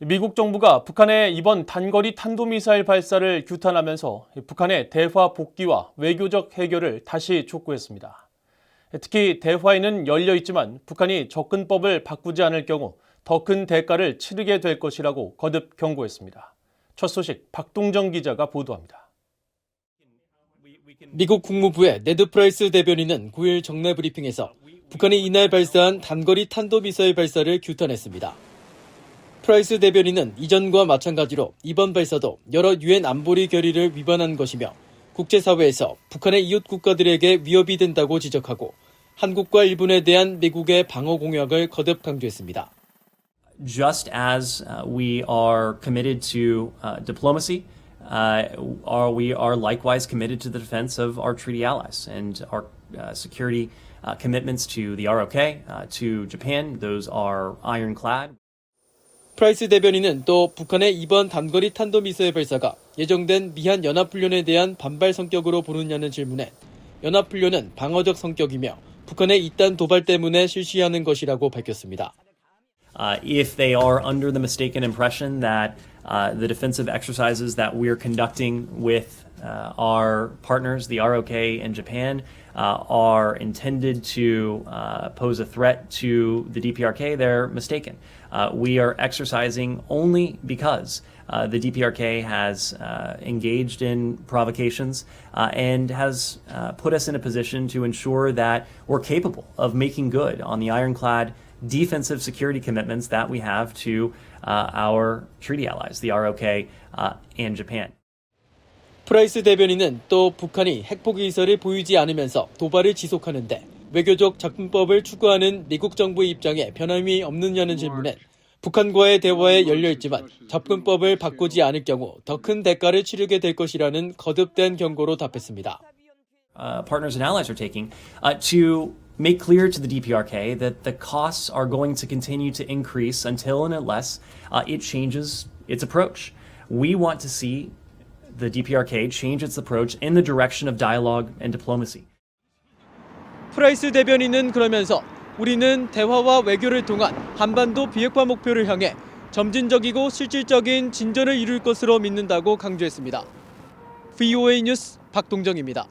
미국 정부가 북한의 이번 단거리 탄도미사일 발사를 규탄하면서 북한의 대화 복귀와 외교적 해결을 다시 촉구했습니다. 특히 대화에는 열려 있지만 북한이 접근법을 바꾸지 않을 경우 더 큰 대가를 치르게 될 것이라고 거듭 경고했습니다. 첫 소식 박동정 기자가 보도합니다. 미국 국무부의 네드 프라이스 대변인은 9일 정례 브리핑에서 북한이 이날 발사한 단거리 탄도미사일 발사를 규탄했습니다. 프라이스 대변인은 이전과 마찬가지로 이번 발사도 여러 유엔 안보리 결의를 위반한 것이며 국제사회에서 북한의 이웃 국가들에게 위협이 된다고 지적하고 한국과 일본에 대한 미국의 방어 공약을 거듭 강조했습니다. just as uh, we are committed to uh, diplomacy, uh, are we are likewise committed to the defense of our treaty allies and our uh, security uh, commitments to the ROK, uh, to Japan. Those are ironclad. 프라이스 대변인은 또 북한의 이번 단거리 탄도미사일 발사가 예정된 미한 연합훈련에 대한 반발 성격으로 보느냐는 질문에 연합훈련은 방어적 성격이며 북한의 이딴 도발 때문에 실시하는 것이라고 밝혔습니다. Uh, if they are under the mistaken impression that uh, the defensive exercises that we're conducting with uh, our partners, the ROK and Japan, uh, are intended to uh, pose a threat to the DPRK, they're mistaken. Uh, we are exercising only because uh, the DPRK has uh, engaged in provocations and has put us in a position to ensure that we're capable of making good on the ironclad defensive security commitments that we have to our treaty allies, the ROK and Japan. 프라이스 대변인은 또 북한이 의사를 보이지 않으면서 도발을 지속하는데 외교적 접근법을 추구하는 미국 정부의 입장에 변함이 없느냐는 질문에 북한과의 대화에 열려 있지만 접근법을 바꾸지 않을 경우 더 큰 대가를 치르게 될 것이라는 거듭된 경고로 답했습니다. uh, uh, make clear to the DPRK that the costs are going to continue to increase until and unless uh, it changes its approach. We want to see the DPRK change its approach in the direction of dialogue and diplomacy. 프라이스 대변인은 그러면서 우리는 대화와 외교를 통한 한반도 비핵화 목표를 향해 점진적이고 실질적인 진전을 이룰 것으로 믿는다고 강조했습니다. VOA 뉴스 박동정입니다.